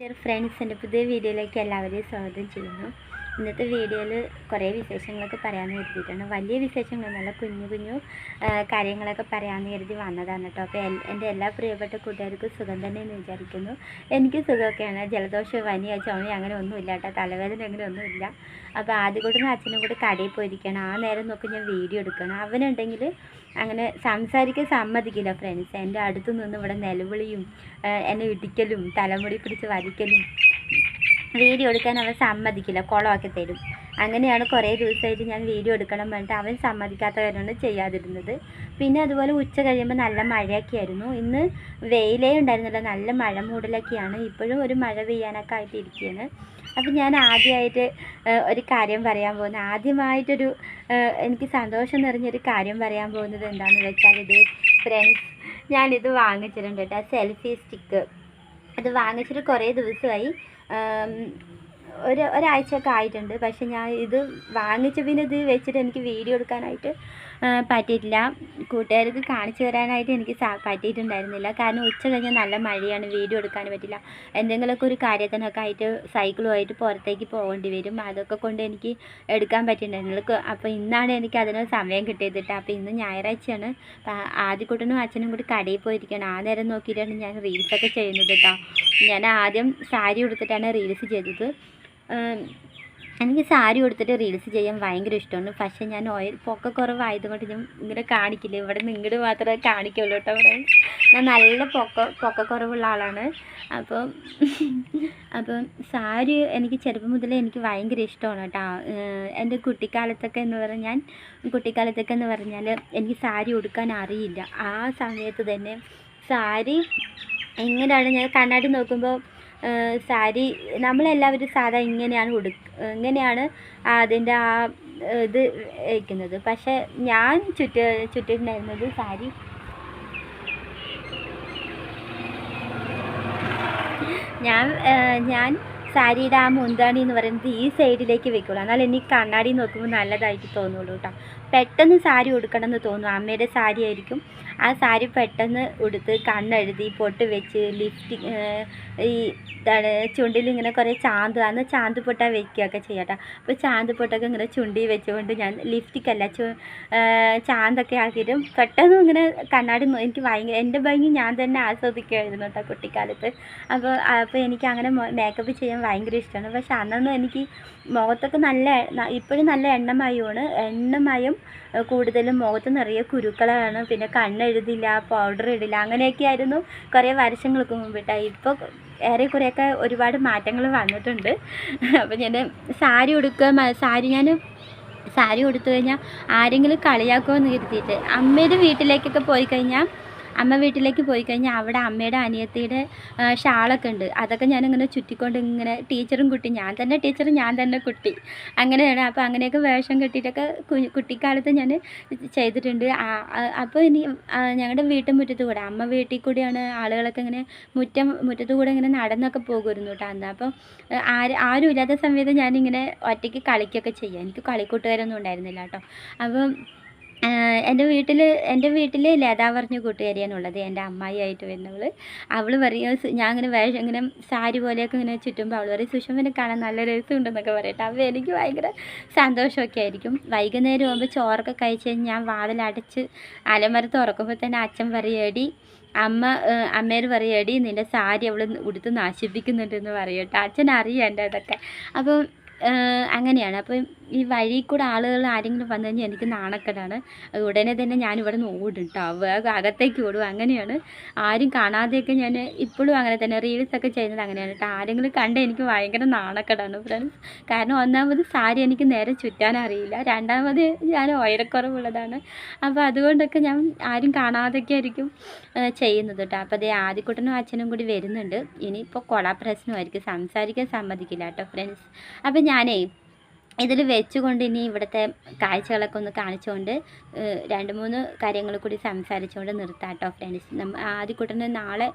Dear friends എന്റെ പുതിയ വീഡിയോയിലേക്ക് എല്ലാവരെയും സ്വാഗതം ചെയ്യുന്നു. ഇന്നത്തെ വീഡിയോയിൽ കുറേ വിശേഷങ്ങളൊക്കെ പറയാമെന്ന് കരുതിയിട്ടാണ്. വലിയ വിശേഷങ്ങളൊന്നുമല്ല കുഞ്ഞു കുഞ്ഞു കാര്യങ്ങളൊക്കെ പറയാമെന്ന് കരുതി വന്നതാണ് കേട്ടോ. അപ്പോൾ എന്റെ എല്ലാ പ്രിയപ്പെട്ട കൂട്ടുകാർക്കും സുഖം തന്നെ എന്ന് വിചാരിക്കുന്നു. എനിക്ക് സുഖമൊക്കെയാണ്. ജലദോഷം പനിയോ ചുമയോ അങ്ങനെ ഒന്നുമില്ല കേട്ടോ. തലവേദന അങ്ങനെ ഒന്നുമില്ല. അപ്പോൾ ആദ്യം കൂടുന്ന അച്ഛനും കൂടി കടയിൽ പോയിരിക്കണം ആ നേരം നോക്കി ഞാൻ വീഡിയോ എടുക്കണം അവനുണ്ടെങ്കിൽ അങ്ങനെ സംസാരിക്കാൻ സമ്മതിക്കില്ല ഫ്രണ്ട്സ് എന്റെ അടുത്ത് നിന്ന് ഇവിടെ നിലവിളിയും എന്നെ ഇടിക്കലും തലമുടി പിടിച്ച് വലിക്കലും വീഡിയോ എടുക്കാൻ അവൻ സമ്മതിക്കില്ല കുളമൊക്കെ തരും. അങ്ങനെയാണ് കുറേ ദിവസമായിട്ട് ഞാൻ വീഡിയോ എടുക്കണം പറഞ്ഞിട്ട് അവൻ സമ്മതിക്കാത്ത ചെയ്യാതിരുന്നത്. പിന്നെ അതുപോലെ ഉച്ച കഴിയുമ്പോൾ നല്ല മഴയൊക്കെ ആയിരുന്നു. ഇന്ന് വെയിലേ ഉണ്ടായിരുന്നില്ല. നല്ല മഴ മൂടലൊക്കെയാണ്. ഇപ്പോഴും ഒരു മഴ പെയ്യാനൊക്കെ ആയിട്ട് ഇരിക്കുകയാണ്. അപ്പം ഞാൻ ആദ്യമായിട്ട് ഒരു കാര്യം പറയാൻ പോകുന്നത് ആദ്യമായിട്ടൊരു എനിക്ക് സന്തോഷം നിറഞ്ഞൊരു കാര്യം പറയാൻ പോകുന്നത് എന്താണെന്ന് വെച്ചാൽ ഇത് ഫ്രണ്ട്സ് ഞാനിത് വാങ്ങിച്ചിട്ടുണ്ട് കേട്ടോ. സെൽഫി സ്റ്റിക്ക് അത് വാങ്ങിച്ചിട്ട് കുറേ ദിവസമായി ഒരു ഒരാഴ്ചയൊക്കെ ആയിട്ടുണ്ട്. പക്ഷെ ഞാൻ ഇത് വാങ്ങിച്ച പിന്നെ ഇത് വെച്ചിട്ട് എനിക്ക് വീഡിയോ എടുക്കാനായിട്ട് പറ്റിയിട്ടില്ല. കൂട്ടുകാർക്ക് കാണിച്ചു തരാനായിട്ട് എനിക്ക് പറ്റിയിട്ടുണ്ടായിരുന്നില്ല. കാരണം ഉച്ച കഴിഞ്ഞാൽ നല്ല മഴയാണ് വീഡിയോ എടുക്കാൻ പറ്റില്ല. എന്തെങ്കിലുമൊക്കെ ഒരു കാര്യത്തിനൊക്കെ ആയിട്ട് സൈക്കിളുമായിട്ട് പുറത്തേക്ക് പോകേണ്ടി വരും. അതൊക്കെ കൊണ്ട് എനിക്ക് എടുക്കാൻ പറ്റിയിട്ടുണ്ടായിരുന്നില്ല. അപ്പോൾ ഇന്നാണ് എനിക്ക് അതിന് സമയം കിട്ടിയത് കേട്ടോ അപ്പോൾ ഇന്ന് ഞായറാഴ്ചയാണ്. ആദ്യക്കുട്ടനും അച്ഛനും കൂടി കടയിൽ പോയിരിക്കണം ആ നേരം നോക്കിയിട്ടാണ് ഞാൻ റീൽസൊക്കെ ചെയ്യുന്നത് കേട്ടോ ഞാൻ ആദ്യം സാരി ഉടുത്തിട്ടാണ് റീൽസ് ചെയ്തത്. എനിക്ക് സാരി കൊടുത്തിട്ട് റീൽസ് ചെയ്യാൻ ഭയങ്കര ഇഷ്ടമാണ്. പക്ഷേ ഞാൻ ഓയിൽ പൊക്ക കുറവായതുകൊണ്ട് ഞാൻ ഇങ്ങനെ കാണിക്കില്ല. ഇവിടെ നിങ്ങട് മാത്രമേ കാണിക്കുള്ളൂ കേട്ടോ ഞാൻ നല്ല പൊക്ക പൊക്കക്കുറവുള്ള ആളാണ്. അപ്പോൾ അപ്പം സാരി എനിക്ക് ചെറുപ്പം മുതലേ എനിക്ക് ഭയങ്കര ഇഷ്ടമാണ് കേട്ടോ. എന്റെ കുട്ടിക്കാലത്തൊക്കെ എന്ന് പറഞ്ഞാൽ ഞാൻ കുട്ടിക്കാലത്തൊക്കെ എന്ന് പറഞ്ഞാൽ എനിക്ക് സാരി ഉടുക്കാൻ അറിയില്ല. ആ സമയത്ത് തന്നെ സാരി എങ്ങനെയാണ് ഞാൻ കണ്ണാടി നോക്കുമ്പോൾ സാരി നമ്മളെല്ലാവരും സാധാ ഇങ്ങനെയാണ് ഉടു ഇങ്ങനെയാണ് അതിന്റെ ആ ഇത് വയ്ക്കുന്നത് പക്ഷേ ഞാൻ ചുറ്റ ചുറ്റിട്ടുണ്ടായിരുന്നത് സാരി. ഞാൻ ഞാൻ സാരിയുടെ ആ മുന്താണി എന്ന് പറയുന്നത് ഈ സൈഡിലേക്ക് വെക്കുള്ളൂ. എന്നാൽ എനിക്ക് കണ്ണാടി നോക്കുമ്പോൾ നല്ലതായിട്ട് തോന്നുള്ളൂ കേട്ടോ. പെട്ടെന്ന് സാരി ഉടുക്കണം എന്ന് തോന്നും അമ്മയുടെ സാരി ആയിരിക്കും. ആ സാരി പെട്ടെന്ന് ഉടുത്ത് കണ്ണെഴുതി പൊട്ട് വെച്ച് ലിഫ്റ്റ് ഈ എന്താണ് ചുണ്ടിൽ ഇങ്ങനെ കുറേ ചാന്ത് അന്ന് ചാന്ത് പൊട്ട വെക്കുകയൊക്കെ ചെയ്യാട്ടോ. അപ്പോൾ ചാന്ത് പൊട്ടൊക്കെ ഇങ്ങനെ ചുണ്ടി വെച്ചുകൊണ്ട് ഞാൻ ലിഫ്റ്റിക്കല്ല ചു ചാന്തൊക്കെ ആക്കിയിട്ടും പെട്ടെന്ന് ഇങ്ങനെ കണ്ണാടി എനിക്ക് ഭയങ്കര എന്റെ ഭംഗി ഞാൻ തന്നെ ആസ്വദിക്കുമായിരുന്നു കേട്ടോ കുട്ടിക്കാലത്ത്. അപ്പോൾ അപ്പോൾ എനിക്ക് അങ്ങനെ മേക്കപ്പ് ചെയ്യാൻ ഭയങ്കര ഇഷ്ടമാണ്. പക്ഷെ അന്നൊന്നും എനിക്ക് മുഖത്തൊക്കെ നല്ല ഇപ്പോഴും നല്ല എണ്ണമയമാണ്. എണ്ണമയം കൂടുതലും മുഖത്ത് നിറയെ കുരുക്കളാണ്. പിന്നെ കണ്ണെഴുതില്ല പൗഡർ ഇടില്ല അങ്ങനെയൊക്കെ ആയിരുന്നു കുറേ വർഷങ്ങൾക്ക് മുമ്പിട്ടാണ് ഇപ്പോൾ ഏറെക്കുറെയൊക്കെ ഒരുപാട് മാറ്റങ്ങൾ വന്നിട്ടുണ്ട്. അപ്പോൾ ഞാൻ സാരി ഉടുക്കുക സാരി ഞാൻ സാരി ഉടുത്തു കഴിഞ്ഞാൽ ആരെങ്കിലും കളിയാക്കുമോ എന്ന് കരുതിയിട്ട് അമ്മയുടെ വീട്ടിലേക്കൊക്കെ പോയി കഴിഞ്ഞാൽ അമ്മ വീട്ടിലേക്ക് പോയി കഴിഞ്ഞാൽ അവിടെ അമ്മയുടെ അനിയത്തിയുടെ ഷാളൊക്കെ ഉണ്ട്. അതൊക്കെ ഞാനിങ്ങനെ ചുറ്റിക്കൊണ്ട് ഇങ്ങനെ ടീച്ചറും കുട്ടി ഞാൻ തന്നെ ടീച്ചർ ഞാൻ തന്നെ കുട്ടി. അങ്ങനെയാണ്. അപ്പോൾ അങ്ങനെയൊക്കെ വേഷം കെട്ടിയിട്ടൊക്കെ കുട്ടിക്കാലത്ത് ഞാൻ ചെയ്തിട്ടുണ്ട്. അപ്പോൾ ഇനി ഞങ്ങളുടെ വീട്ടുമുറ്റത്ത് കൂടെ അമ്മ വീട്ടിൽ കൂടിയാണ് ആളുകളൊക്കെ ഇങ്ങനെ മുറ്റം മുറ്റത്ത് കൂടെ ഇങ്ങനെ നടന്നൊക്കെ പോകുമായിരുന്നു കേട്ടോ അന്ന്. അപ്പം ആര് ആരും ഇല്ലാത്ത സമയത്ത് ഞാനിങ്ങനെ ഒറ്റയ്ക്ക് കളിക്കൊക്കെ ചെയ്യാം. എനിക്ക് കളിക്കൂട്ടുകാരൊന്നും ഉണ്ടായിരുന്നില്ല കേട്ടോ. അപ്പം എന്റെ വീട്ടിൽ എന്റെ വീട്ടിൽ ലതാ പറഞ്ഞ കൂട്ടുകാരിയാണുള്ളത്. എന്റെ അമ്മായി ആയിട്ട് വരുന്നവൾ അവൾ പറയും ഞാൻ ഇങ്ങനെ വേഷം ഇങ്ങനെ സാരി പോലെയൊക്കെ ഇങ്ങനെ ചുറ്റുമ്പോൾ അവൾ പറയും സുഷമനെ കാണാൻ നല്ല രസമുണ്ടെന്നൊക്കെ പറയട്ടെ. അപ്പോൾ എനിക്ക് ഭയങ്കര സന്തോഷമൊക്കെ ആയിരിക്കും. വൈകുന്നേരം ആകുമ്പോൾ ചോറൊക്കെ കഴിച്ച് ഞാൻ വാതിലടച്ച് അലമര തുറക്കുമ്പോൾ തന്നെ അച്ഛൻ പറയേടി അമ്മ അമ്മേര് പറയും എടി നിന്റെ സാരി അവൾ ഉടുത്ത് നശിപ്പിക്കുന്നുണ്ടെന്ന് പറയട്ടെ അച്ഛൻ അറിയാം എന്റെ അതൊക്കെ അപ്പം അങ്ങനെയാണ്. അപ്പം ഈ വഴി കൂടെ ആളുകൾ ആരെങ്കിലും വന്നു കഴിഞ്ഞാൽ എനിക്ക് നാണക്കേടാണ്. ഉടനെ തന്നെ ഞാൻ ഇവിടെ നിന്ന് ഓടും കേട്ടോ അകത്തേക്ക് ഓടും. അങ്ങനെയാണ്. ആരും കാണാതെയൊക്കെ ഞാൻ ഇപ്പോഴും അങ്ങനെ തന്നെ റീൽസൊക്കെ ചെയ്യുന്നത് അങ്ങനെയാണ് കേട്ടോ. ആരെങ്കിലും കണ്ട് എനിക്ക് ഭയങ്കര നാണക്കേടാണ് ഫ്രണ്ട്സ് കാരണം ഒന്നാമത് സാരി എനിക്ക് നേരെ ചുറ്റാൻ അറിയില്ല. രണ്ടാമത് ഞാൻ ഉയരക്കുറവുള്ളതാണ്. അപ്പോൾ അതുകൊണ്ടൊക്കെ ഞാൻ ആരും കാണാതെയൊക്കെ ആയിരിക്കും ചെയ്യുന്നത് കേട്ടോ. അപ്പോൾ അതേ ആദ്യക്കുട്ടനും അച്ഛനും കൂടി വരുന്നുണ്ട്. ഇനിയിപ്പോൾ കൊള പ്രശ്നമായിരിക്കും സംസാരിക്കാൻ സമ്മതിക്കില്ല കേട്ടോ ഫ്രണ്ട്സ് അപ്പോൾ ഞാനേ ഇതിൽ വെച്ചുകൊണ്ട് ഇനി ഇവിടുത്തെ കാഴ്ചകളൊക്കെ ഒന്ന് കാണിച്ചുകൊണ്ട് രണ്ട് മൂന്ന് കാര്യങ്ങൾ കൂടി സംസാരിച്ചുകൊണ്ട് നിർത്താം കേട്ടോ ഫ്രണ്ട്സ് നമ്മ ആദ്യക്കൂട്ടന് നാളെ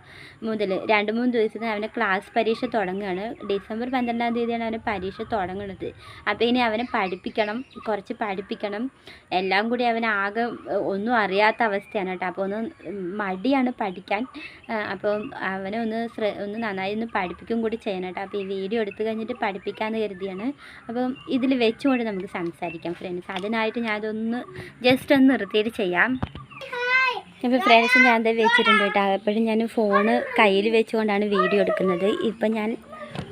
മുതൽ രണ്ട് മൂന്ന് ദിവസത്തിന് അവന് ക്ലാസ് പരീക്ഷ തുടങ്ങുകയാണ് ഡിസംബർ പന്ത്രണ്ടാം തീയതിയാണ് അവന് പരീക്ഷ തുടങ്ങുന്നത് അപ്പോൾ ഇനി അവനെ പഠിപ്പിക്കണം കുറച്ച് പഠിപ്പിക്കണം. എല്ലാം കൂടി അവൻ ആകെ ഒന്നും അറിയാത്ത അവസ്ഥയാണ് കേട്ടോ. അപ്പോൾ ഒന്ന് മടിയാണ് പഠിക്കാൻ. അപ്പോൾ അവനെ ഒന്ന് ഒന്ന് നന്നായി ഒന്ന് പഠിപ്പിക്കും കൂടി ചെയ്യണം കേട്ടോ. അപ്പോൾ ഈ വീഡിയോ എടുത്തു കഴിഞ്ഞിട്ട് പഠിപ്പിക്കാമെന്ന് കരുതിയാണ്. അപ്പം ഇതിൽ വെച്ചുകൊണ്ട് നമുക്ക് സംസാരിക്കാം ഫ്രണ്ട്സ് അതിനായിട്ട് ഞാനതൊന്ന് ജസ്റ്റ് ഒന്ന് നിർത്തിയിട്ട് ചെയ്യാം. ഇപ്പോൾ ഫ്രണ്ട്സ് ഞാൻ എന്താ വെച്ചിട്ടുണ്ട് കേട്ടോ. അപ്പോഴും ഞാൻ ഫോണ് കയ്യിൽ വെച്ചുകൊണ്ടാണ് വീഡിയോ എടുക്കുന്നത്. ഇപ്പം ഞാൻ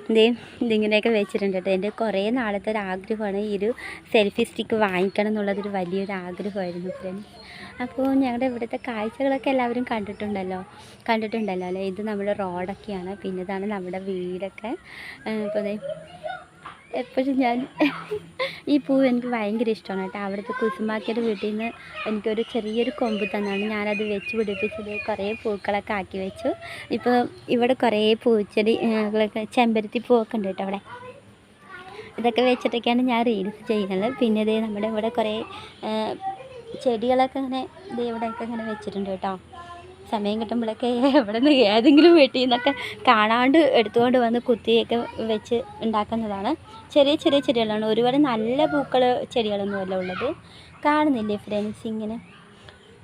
എന്തേ ഇതിങ്ങനെയൊക്കെ വെച്ചിട്ടുണ്ട് കേട്ടോ. എന്റെ കുറേ നാളത്തെ ഒരു ആഗ്രഹമാണ് ഈ ഒരു സെൽഫി സ്റ്റിക്ക് വാങ്ങിക്കണം എന്നുള്ളതൊരു വലിയൊരു ആഗ്രഹമായിരുന്നു ഫ്രണ്ട്സ് അപ്പോൾ ഞങ്ങളുടെ ഇവിടുത്തെ കാഴ്ചകളൊക്കെ എല്ലാവരും കണ്ടിട്ടുണ്ടല്ലോ? കണ്ടിട്ടുണ്ടല്ലോ അല്ലേ? ഇത് നമ്മുടെ റോഡൊക്കെയാണ് പിന്നെ ഇതാണ് നമ്മുടെ വീടൊക്കെ. അപ്പോൾ അതെ എപ്പോഴും ഞാൻ ഈ പൂവ് എനിക്ക് ഭയങ്കര ഇഷ്ടമാണ് കേട്ടോ. അവിടുത്തെ കുസുമാക്കിയുടെ വീട്ടിൽ നിന്ന് എനിക്കൊരു ചെറിയൊരു കൊമ്പ് തന്നാണ് ഞാനത് വെച്ച് പിടിപ്പിച്ചത്. കുറേ പൂക്കളൊക്കെ ആക്കി വെച്ചു. ഇപ്പോൾ ഇവിടെ കുറേ പൂച്ചെടി കളൊക്കെ ചെമ്പരത്തി പൂവൊക്കെ ഉണ്ട് കേട്ടോ അവിടെ. ഇതൊക്കെ വെച്ചിട്ടൊക്കെയാണ് ഞാൻ റീൽസ് ചെയ്യുന്നത്. പിന്നെ ഇതേ നമ്മുടെ ഇവിടെ കുറേ ചെടികളൊക്കെ ഇങ്ങനെ ഇത് ഇവിടെയൊക്കെ ഇങ്ങനെ വെച്ചിട്ടുണ്ട് കേട്ടോ. സമയം കിട്ടുമ്പോഴൊക്കെ എവിടെ നിന്ന് ഏതെങ്കിലും വീട്ടിൽ നിന്നൊക്കെ കാണാണ്ട് എടുത്തുകൊണ്ട് വന്ന് കുത്തിയൊക്കെ വെച്ച് ഉണ്ടാക്കുന്നതാണ്. ചെറിയ ചെറിയ ചെടികളാണ്. ഒരുപാട് നല്ല പൂക്കൾ ചെടികളൊന്നുമല്ല ഉള്ളത്. കാണുന്നില്ലേ ഫ്രണ്ട്സ് ഇങ്ങനെ?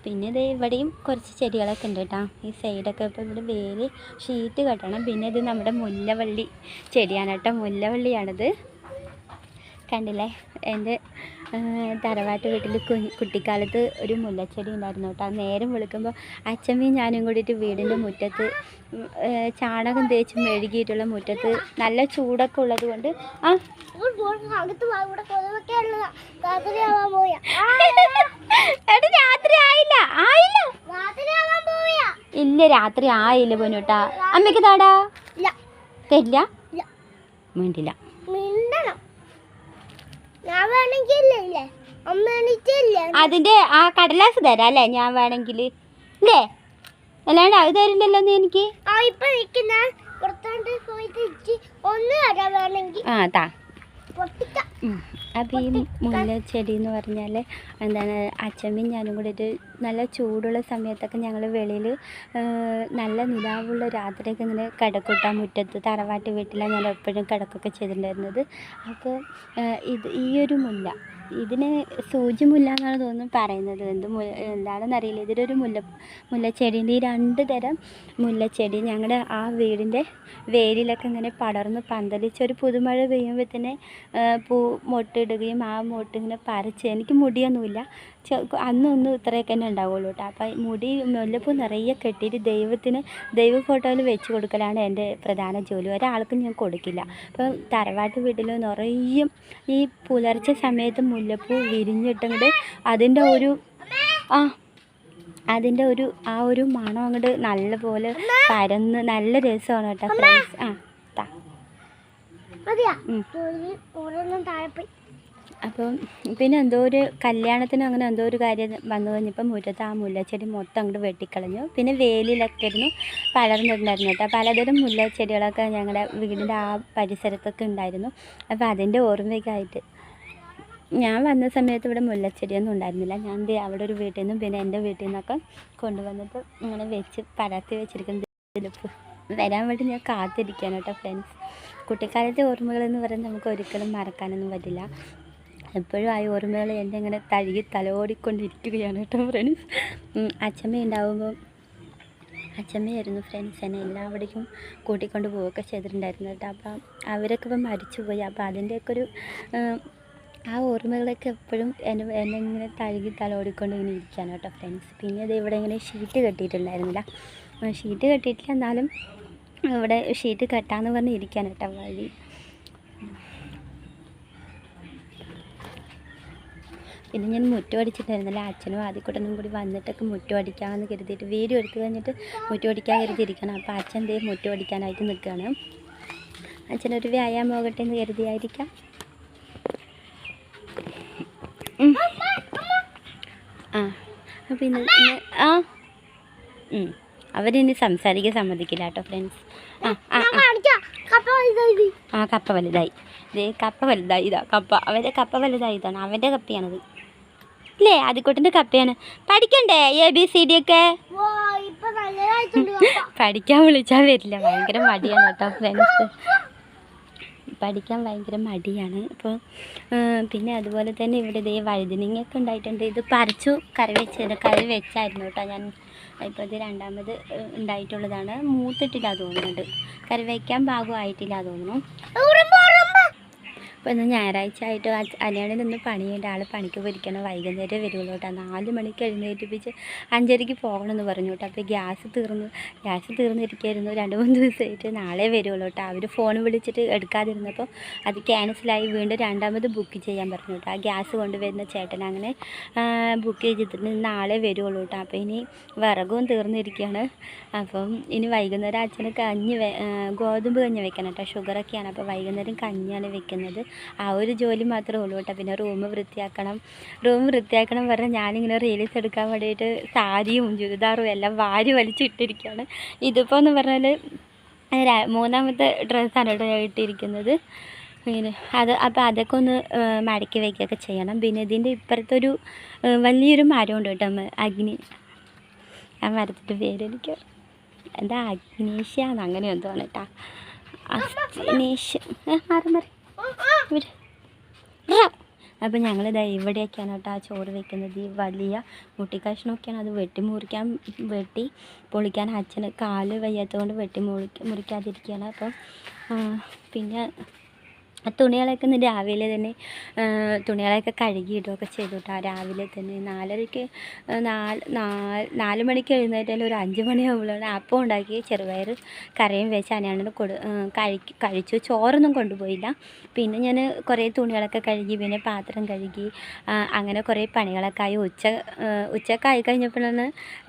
പിന്നെ ഇത് ഇവിടെയും കുറച്ച് ചെടികളൊക്കെ ഉണ്ട് കേട്ടോ ഈ സൈഡൊക്കെ ഇപ്പോൾ ഇവിടെ വേലി ഷീറ്റ് കെട്ടണം. പിന്നെ ഇത് നമ്മുടെ മുല്ലവള്ളി ചെടിയാണ് കേട്ടോ മുല്ലവള്ളിയാണിത്. കണ്ടില്ലേ? എന്റെ തറവാട്ട് വീട്ടിൽ കുഞ്ഞ് കുട്ടിക്കാലത്ത് ഒരു മുല്ലച്ചെടി ഉണ്ടായിരുന്നു കേട്ടോ. നേരം വിളിക്കുമ്പോൾ അച്ഛമ്മയും ഞാനും കൂടിയിട്ട് വീടിന്റെ മുറ്റത്ത് ചാണകം തേച്ച് മെഴുകിയിട്ടുള്ള മുറ്റത്ത് നല്ല ചൂടൊക്കെ ഉള്ളത് കൊണ്ട് ആ. രാത്രി ആയില്ല. ആയില്ല. ഇല്ല രാത്രി ആയില്ല പൊന്നൂട്ടാ അമ്മയ്ക്ക് താടാ? തരില്ല. വേണ്ടില്ല മിണ്ടണം. ഞാൻ വേണമെങ്കിൽ ഇല്ലേ, ഇല്ലേ? അമ്മ എണീറ്റില്ലേ? അതിന്റെ ആ കടലാസ് തരാം അല്ലേ? ഞാൻ വേണമെങ്കിൽ. അല്ലേ? അല്ലാണ്ട് അത് തരണ്ടല്ലോ നീ എനിക്ക്. ഒന്ന് വേണമെങ്കിൽ. ആ താ. അപ്പോൾ ഈ മുല്ലച്ചെടി എന്ന് പറഞ്ഞാൽ എന്താണ് അച്ഛമ്മയും ഞാനും കൂടിയിട്ട് നല്ല ചൂടുള്ള സമയത്തൊക്കെ ഞങ്ങൾ വെളിയിൽ നല്ല നിലാവുള്ള രാത്രിയൊക്കെ ഇങ്ങനെ കിടക്കൂട്ടാൻ മുറ്റത്ത് തറവാട്ട് വീട്ടിലാണ് ഞാൻ എപ്പോഴും കിടക്കൊക്കെ ചെയ്തിട്ടുണ്ടായിരുന്നത്. അപ്പോൾ ഇത് ഈ ഒരു മുല്ല ഇതിന് സൂചി മുല്ല എന്നാണ് തോന്നുന്നു പറയുന്നത്. എന്ത് മു എന്താണെന്ന് അറിയില്ല. ഇതിലൊരു മുല്ല മുല്ലച്ചെടീന്റെ ഈ രണ്ട് തരം മുല്ലച്ചെടി ഞങ്ങളുടെ ആ വീടിന്റെ വേരിലൊക്കെ ഇങ്ങനെ പടർന്ന് പന്തലിച്ച് ഒരു പുതുമഴ പെയ്യുമ്പോൾ തന്നെ പൂ മൊട്ടിടുകയും ആ മൊട്ട് ഇങ്ങനെ പറിച്ച് എനിക്ക് മുടിയൊന്നുമില്ല. അന്നൊന്നും ഇത്രയൊക്കെ തന്നെ ഉണ്ടാവുള്ളൂ കേട്ടോ. അപ്പം മുടി മുല്ലപ്പൂ നിറയെ കെട്ടിയിട്ട് ദൈവത്തിന് ദൈവ ഫോട്ടോയിൽ വെച്ച് കൊടുക്കലാണ് എന്റെ പ്രധാന ജോലി. ഒരാൾക്കും ഞാൻ കൊടുക്കില്ല. അപ്പം തറവാട്ട് വീട്ടിൽ നിറയും ഈ പുലർച്ചെ സമയത്ത് മുല്ലപ്പൂ വിരിഞ്ഞിട്ടുണ്ട് അതിന്റെ ഒരു ആ അതിന്റെ ഒരു ആ ഒരു മണം അങ്ങോട്ട് നല്ലപോലെ പരന്ന് നല്ല രസമാണ് കേട്ടോ ഫ്രണ്ട്സ് ആ താ മതിയാ ഉം. ഒരു ഒരെണ്ണം താഴെ പോയി അപ്പം പിന്നെ എന്തോ ഒരു കല്യാണത്തിന് അങ്ങനെ എന്തോ ഒരു കാര്യം വന്നു കഴിഞ്ഞപ്പോൾ മുറ്റത്ത് ആ മുല്ലച്ചെടി മൊത്തം അങ്ങോട്ട് വെട്ടിക്കളഞ്ഞു. പിന്നെ വേലിയിലൊക്കെ ആയിരുന്നു പടർന്നിട്ടുണ്ടായിരുന്നു കേട്ടോ. പലതരം മുല്ലച്ചെടികളൊക്കെ ഞങ്ങളുടെ വീടിന്റെ ആ പരിസരത്തൊക്കെ ഉണ്ടായിരുന്നു. അപ്പോൾ അതിന്റെ ഓർമ്മയ്ക്കായിട്ട് ഞാൻ വന്ന സമയത്ത് ഇവിടെ മുല്ലച്ചെടിയൊന്നും ഉണ്ടായിരുന്നില്ല. ഞാൻ അവിടെ ഒരു വീട്ടിൽ നിന്നും പിന്നെ എന്റെ വീട്ടിൽ നിന്നൊക്കെ കൊണ്ടുവന്നിട്ട് ഇങ്ങനെ വെച്ച് പടർത്തി വെച്ചിരിക്കുന്നത് വരാൻ വേണ്ടി ഞാൻ കാത്തിരിക്കുകയാണ് കേട്ടോ ഫ്രണ്ട്സ് കുട്ടിക്കാലത്തെ ഓർമ്മകളെന്ന് പറയുന്നത് നമുക്ക് ഒരിക്കലും മറക്കാനൊന്നും പറ്റില്ല. എപ്പോഴും ആ ഓർമ്മകൾ എന്റെ ഇങ്ങനെ തഴുകി തലോടിക്കൊണ്ടിരിക്കുകയാണ് കേട്ടോ ഫ്രണ്ട്സ് അച്ഛമ്മ ഉണ്ടാവുമ്പോൾ അച്ഛമ്മയായിരുന്നു ഫ്രണ്ട്സ് എന്നെ എല്ലാവിടേക്കും കൂട്ടിക്കൊണ്ട് പോവുകയൊക്കെ ചെയ്തിട്ടുണ്ടായിരുന്നു കേട്ടോ. അപ്പം അവരൊക്കെ ഇപ്പം മരിച്ചുപോയി. അപ്പോൾ അതിന്റെയൊക്കെ ഒരു ആ, ഓർമ്മകളൊക്കെ എപ്പോഴും എന്നെ എന്നെ ഇങ്ങനെ തഴുകി തലോടിക്കൊണ്ട് ഇങ്ങനെ ഇരിക്കുകയാണ് കേട്ടോ ഫ്രണ്ട്സ് പിന്നെ അത് ഇവിടെ ഇങ്ങനെ ഷീറ്റ് കെട്ടിയിട്ടുണ്ടായിരുന്നില്ല. ഷീറ്റ് കെട്ടിയിട്ടില്ല. എന്നാലും ഇവിടെ ഷീറ്റ് കെട്ടാന്ന് പറഞ്ഞ് ഇരിക്കാൻ കേട്ടോ വഴി. പിന്നെ ഞാൻ മുറ്റം അടിച്ചിട്ടായിരുന്നില്ല അച്ഛനും ആദ്യക്കൂട്ടനും കൂടി വന്നിട്ടൊക്കെ മുറ്റം അടിക്കാമെന്ന് കരുതിയിട്ട് വീഡിയോ എടുത്തു കഴിഞ്ഞിട്ട് മുറ്റം അടിക്കാൻ കരുതിയിരിക്കണം അപ്പോൾ അച്ഛൻ ദേ മുറ്റം അടിക്കാനായിട്ട് നിൽക്കുകയാണ്. അച്ഛനൊരു വ്യായാമം ആകട്ടെ എന്ന് കരുതിയായിരിക്കാം. ആ അപ്പം ഇന്ന് ആ. അവരിനി സംസാരിക്കാൻ സമ്മതിക്കില്ല കേട്ടോ ഫ്രണ്ട്സ് ആ ആ കപ്പ. ആ വലുതായി. കപ്പ വലുതായി ഇതാ കപ്പ. അവന്റെ കപ്പ വലുതായി ഇതാണ് അവന്റെ കപ്പയാണത്. ഇല്ലേ? ആദ്യക്കൂട്ടിന്റെ കപ്പയാണ്. പഠിക്കണ്ടേ? എ ബി സി ഡി ഒക്കെ. പഠിക്കാൻ വിളിച്ചാൽ വരില്ല. ഭയങ്കര മടിയാണ് കേട്ടോ ഫ്രണ്ട്സ് പഠിക്കാൻ ഭയങ്കര മടിയാണ്. അപ്പോൾ പിന്നെ അതുപോലെ തന്നെ ഇവിടെ ഇതേ വഴുതനങ്ങയൊക്കെ ഉണ്ടായിട്ടുണ്ട്. ഇത് പറിച്ചു കറി വെച്ചത് കറി വെച്ചായിരുന്നു കേട്ടോ ഞാൻ. ഇപ്പോൾ ഇത് രണ്ടാമത് ഉണ്ടായിട്ടുള്ളതാണ് മൂത്തിട്ടില്ല തോന്നുന്നുണ്ട് കറി വയ്ക്കാൻ പാകമായിട്ടില്ല തോന്നുന്നു. അപ്പോൾ ഇന്ന് ഞായറാഴ്ച ആയിട്ട് അനിയാണിൽ നിന്ന് പണിയുണ്ട് ആൾ പണിക്ക് പോയിരിക്കണം വൈകുന്നേരം വരുള്ളൂ നാല് മണിക്ക് എഴുന്നേറ്റിപ്പിച്ച് അഞ്ചരയ്ക്ക് പോകണമെന്ന് പറഞ്ഞു കേട്ടോ. അപ്പോൾ ഗ്യാസ് തീർന്നു ഗ്യാസ് തീർന്നിരിക്കായിരുന്നു. രണ്ട് മൂന്ന് ദിവസമായിട്ട് നാളെ വരുള്ളൂ കേട്ടോ. അവർ ഫോൺ വിളിച്ചിട്ട് എടുക്കാതിരുന്നപ്പോൾ അത് ക്യാൻസലായി. വീണ്ടും രണ്ടാമത് ബുക്ക് ചെയ്യാൻ പറഞ്ഞു കേട്ടോ. ആ ഗ്യാസ് കൊണ്ടുവരുന്ന ചേട്ടൻ അങ്ങനെ ബുക്ക് ചെയ്തിട്ട് നാളെ വരുള്ളൂ കേട്ടോ. അപ്പോൾ ഇനി വിറകും തീർന്നിരിക്കുകയാണ് അപ്പം ഇനി വൈകുന്നേരം അച്ഛന് കഞ്ഞി ഗോതമ്പ് കഞ്ഞി വെക്കണം കേട്ടോ. ഷുഗറൊക്കെയാണ്. അപ്പോൾ വൈകുന്നേരം കഞ്ഞിയാണ് വെക്കുന്നത്. ആ ഒരു ജോലി മാത്രമേ ഉള്ളൂ കേട്ടോ. പിന്നെ റൂം വൃത്തിയാക്കണം. റൂം വൃത്തിയാക്കണം പറഞ്ഞാൽ ഞാനിങ്ങനെ റീൽസ് എടുക്കാൻ വേണ്ടിയിട്ട് സാരിയും ചുരിദാറും എല്ലാം വാരി വലിച്ചിട്ടിരിക്കുകയാണ്. ഇതിപ്പോൾ എന്ന് പറഞ്ഞാൽ മൂന്നാമത്തെ ഡ്രസ്സാണ് കേട്ടോ ഇട്ടിരിക്കുന്നത്. പിന്നെ അത് അപ്പോൾ അതൊക്കെ ഒന്ന് മടക്കി വയ്ക്കുകയൊക്കെ ചെയ്യണം. പിന്നെ ഇതിന്റെ ഇപ്പുറത്തൊരു വലിയൊരു മരമുണ്ട് കേട്ടോ. അഗ്നി. ആ മരത്തിന്റെ പേരെനിക്ക് എന്താ? അഗ്നേഷ്യാന്ന് അങ്ങനെ എന്തോ ആണ് കേട്ടോ അഗ്നേഷ്യ. മാറി മാറി ഇവിടെ അപ്പോൾ ഞങ്ങളിതാ ഇവിടെയൊക്കെയാണ് കേട്ടോ ആ ചോറ് വെക്കുന്നത്. ഈ വലിയ മുട്ടിക്കഷ്ണമൊക്കെയാണ് അത് വെട്ടി മുറിക്കാൻ വെട്ടി പൊളിക്കാൻ അച്ഛന് കാൽ വയ്യാത്തത് കൊണ്ട് വെട്ടി മുറി മുറിക്കാതിരിക്കുകയാണ്. അപ്പം പിന്നെ തുണികളൊക്കെ ഇന്ന് രാവിലെ തന്നെ തുണികളൊക്കെ കഴുകിയിടുകയൊക്കെ ചെയ്തു കേട്ടോ രാവിലെ തന്നെ നാലരയ്ക്ക് നാല് നാല് നാല് മണിക്ക് എഴുന്നേറ്റാൽ ഒരു അഞ്ച് മണിയാകുമ്പോഴാണ് അപ്പം ഉണ്ടാക്കി ചെറുപയർ കറിയും വെച്ച് അനാണ് കൊടു കഴിക്ക് കഴി കഴിച്ചു. ചോറൊന്നും കൊണ്ടുപോയില്ല. പിന്നെ ഞാൻ കുറേ തുണികളൊക്കെ കഴുകി പിന്നെ പാത്രം കഴുകി അങ്ങനെ കുറേ പണികളൊക്കെ ആയി. ഉച്ച ഉച്ചക്കായി ആയി കഴിഞ്ഞപ്പോഴാണ്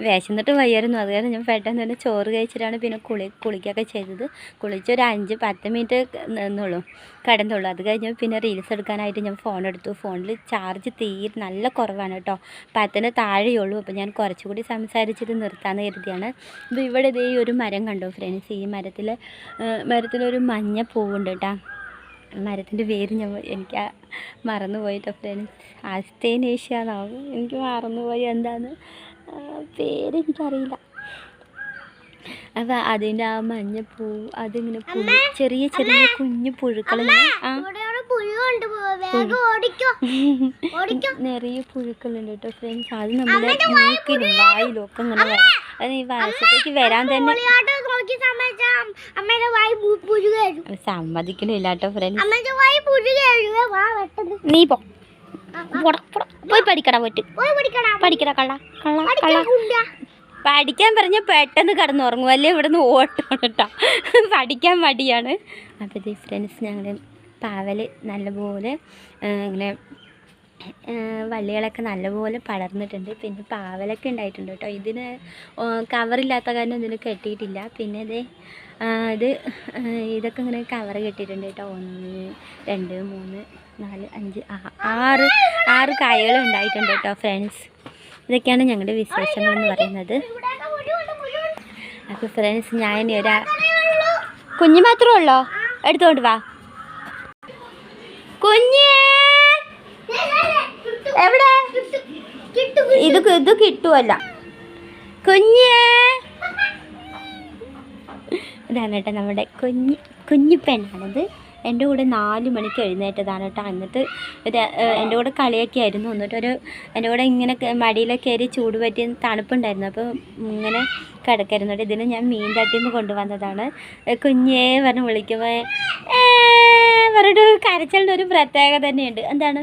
വിശന്നിട്ട് വയ്യായിരുന്നു. അത് കാരണം ഞാൻ പെട്ടെന്ന് തന്നെ ചോറ് കഴിച്ചിട്ടാണ് പിന്നെ കുളി കുളിക്കുകയൊക്കെ ചെയ്തത്. കുളിച്ചൊരു അഞ്ച് പത്ത് മിനിറ്റ് നിന്നുള്ളൂ. കിടന്നുള്ളൂ. അത് കഴിഞ്ഞ് പിന്നെ റീൽസ് എടുക്കാനായിട്ട് ഞാൻ ഫോൺ എടുത്തു. ഫോണിൽ ചാർജ് തീരെ നല്ല കുറവാണ് കേട്ടോ. പത്തിന് താഴെയുള്ളൂ. അപ്പോൾ ഞാൻ കുറച്ചുകൂടി സംസാരിച്ചിട്ട് നിർത്താമെന്ന് കരുതിയാണ്. അപ്പോൾ ഇവിടെ ഇതേ ഒരു മരം കണ്ടോ ഫ്രണ്ട്സ് ഈ മരത്തിൽ മരത്തിലൊരു മഞ്ഞ പൂവുണ്ട് കേട്ടോ. മരത്തിന്റെ പേര് ഞാൻ എനിക്ക് മറന്നു പോയിട്ടോ ഫ്രണ്ട്സ് ആസ്തേനേഷ്യ എന്നാവും എനിക്ക് മറന്നുപോയി എന്താണ് ആ, പേര് അതിന്റെ ആ ആ പൂ അതിങ്ങനെ ചെറിയ ചെറിയ കുഞ്ഞു പുഴുക്കളിങ്ങനെ ആ. നിറയെ പുഴുക്കളുണ്ട് കേട്ടോ ഫ്രണ്ട്സ് അത് നമ്മുടെ വായിലൊക്കെ വായിലും ഒക്കെ ഇങ്ങനെ വരും. അത് ഈ വശത്തേക്ക് വരാൻ തന്നെ സമ്മതിക്കണില്ലാട്ടോ സമ്മതിക്കണില്ല കേട്ടോ ഫ്രണ്ട്സ് നീ പോ. പോയി പഠിക്കടാ പോയിട്ട്. പഠിക്കടാ കള്ള കള്ള കള്ള. പഠിക്കാൻ പറഞ്ഞ പെട്ടെന്ന് കിടന്നുറങ്ങും. അല്ലേ? നിന്ന് ഓട്ടമാണ് കേട്ടോ. പഠിക്കാൻ മടിയാണ്. അപ്പോൾ ഇത് ഫ്രണ്ട്സ് ഞങ്ങൾ പാവൽ നല്ലപോലെ ഇങ്ങനെ വള്ളികളൊക്കെ നല്ലപോലെ പടർന്നിട്ടുണ്ട്. പിന്നെ പാവലൊക്കെ ഉണ്ടായിട്ടുണ്ട് കേട്ടോ. ഇതിന് കവറില്ലാത്ത കാരണം ഇതിന് കെട്ടിയിട്ടില്ല. പിന്നെ ഇത് ഇത് ഇതൊക്കെ ഇങ്ങനെ കവർ കെട്ടിയിട്ടുണ്ട് കേട്ടോ. ഒന്ന് രണ്ട് മൂന്ന് നാല് അഞ്ച് ആറ് ആറ് കായകൾ ഉണ്ടായിട്ടുണ്ട് കേട്ടോ ഫ്രണ്ട്സ് ഇതൊക്കെയാണ് ഞങ്ങളുടെ വിശേഷങ്ങൾ എന്ന് പറയുന്നത്. അപ്പോൾ ഫ്രണ്ട്സ് ഞാൻ ഇനി ഒരാ കുഞ്ഞു മാത്രമേ ഉള്ളോ? എടുത്തോണ്ട് വാ. കുഞ്ഞേ! എവിടെ? ഇത് ഇത് കിട്ടുമല്ല കുഞ്ഞേ! ഇതാണ് കേട്ടോ നമ്മുടെ കുഞ്ഞ് കുഞ്ഞു പെണ്ണാണിത് എന്റെ കൂടെ നാല് മണിക്ക് എഴുന്നേറ്റതാണ് കേട്ടോ. എന്നിട്ട് എന്റെ കൂടെ കളിയൊക്കെ ആയിരുന്നു. എന്നിട്ടൊരു എന്റെ കൂടെ ഇങ്ങനെ മടിയിലൊക്കെ കയറി ചൂട് പറ്റി തണുപ്പുണ്ടായിരുന്നു. അപ്പോൾ ഇങ്ങനെ കിടക്കായിരുന്നു. ഇതിന് ഞാൻ മീൻ തട്ടിൽ നിന്ന് കൊണ്ടുവന്നതാണ് കുഞ്ഞേ പറഞ്ഞ് വിളിക്കുമ്പോൾ പറഞ്ഞിട്ട് കരച്ചലിന്റെ ഒരു പ്രത്യേകത തന്നെയുണ്ട്. എന്താണ്?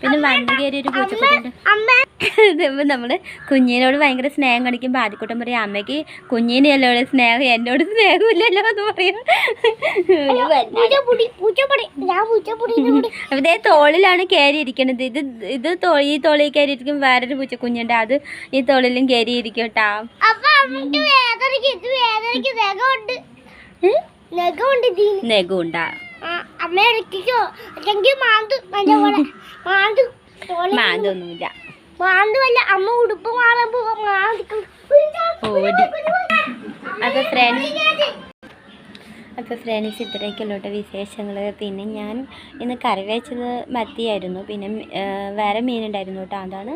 പിന്നെ വണ്ടി കയറി ഒരു പൂച്ചക്കുട്ടിയുണ്ട് അമ്മ. ഇതിപ്പോൾ നമ്മൾ കുഞ്ഞിനോട് ഭയങ്കര സ്നേഹം കാണിക്കുമ്പോൾ ആദ്യക്കൂട്ടം പറയും അമ്മയ്ക്ക് കുഞ്ഞിനെയല്ലോ സ്നേഹം എന്നോട് സ്നേഹമില്ലല്ലോ എന്ന് പറയും. അപ്പോൾ ഇതേ തോളിലാണ് കയറി ഇരിക്കണത് ഇത് ഇത് തോളി ഈ തോളിൽ കയറി ഇരിക്കും വേറൊരു പൂച്ച കുഞ്ഞുണ്ട്. അത് ഈ തോളിലും കയറി ഇരിക്കും കേട്ടോ അപ്പൊ അമ്മ ഇടയ്ക്കോ അല്ലെങ്കിൽ മാന്ത് മാന്ത് പോലെ മാന്തൊന്നുമില്ല. മാന്ത് വല്ല അമ്മ ഉടുപ്പ് മാറുമ്പോ മാന്ത്. ഓടി. അപ്പോൾ ഫ്രണ്ട്സ് അപ്പോൾ ഫ്രണ്ട്സ് ഇത്രയൊക്കെയുള്ള വിശേഷങ്ങൾ പിന്നെ ഞാൻ ഇന്ന് കറി വെച്ചത് മത്തിയായിരുന്നു. പിന്നെ വേറെ മീനുണ്ടായിരുന്നു കേട്ടോ. അതാണ്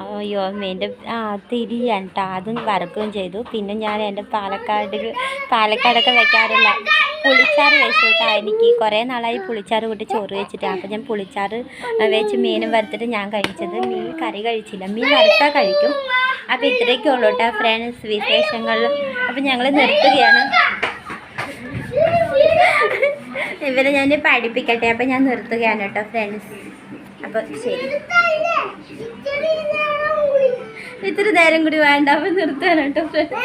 അയ്യോ മീന്റെ ആ തിരിയാണ് കേട്ടോ അതും വറക്കുകയും ചെയ്തു. പിന്നെ ഞാൻ എന്റെ പാലക്കാട് പാലക്കാടൊക്കെ വെക്കാറുള്ള പുളിച്ചാറ് വെച്ചു കേട്ടോ എനിക്ക് കുറേ നാളായി പുളിച്ചാറ് കൂട്ടി ചോറ് വെച്ചിട്ട്. അപ്പോൾ ഞാൻ പുളിച്ചാറ് വെച്ച് മീനും വറുത്തിട്ട് ഞാൻ കഴിച്ചത്. മീൻ കറി കഴിച്ചില്ല. മീൻ വറുത്താൽ കഴിക്കും. അപ്പോൾ ഇത്രയൊക്കെ ഉള്ളൂ കേട്ടോ ഫ്രണ്ട്സ് വിശേഷങ്ങൾ. അപ്പോൾ ഞങ്ങൾ നിർത്തുകയാണ്. ഇവരെ ഞാൻ പഠിപ്പിക്കട്ടെ. അപ്പം ഞാൻ നിർത്തുകയാണ് കേട്ടോ ഫ്രണ്ട്സ് അപ്പോൾ ശരി. ഇത്ര നേരം കൂടി വേണ്ട. അപ്പം നിർത്തുകയാണ് കേട്ടോ ഫ്രണ്ട്സ്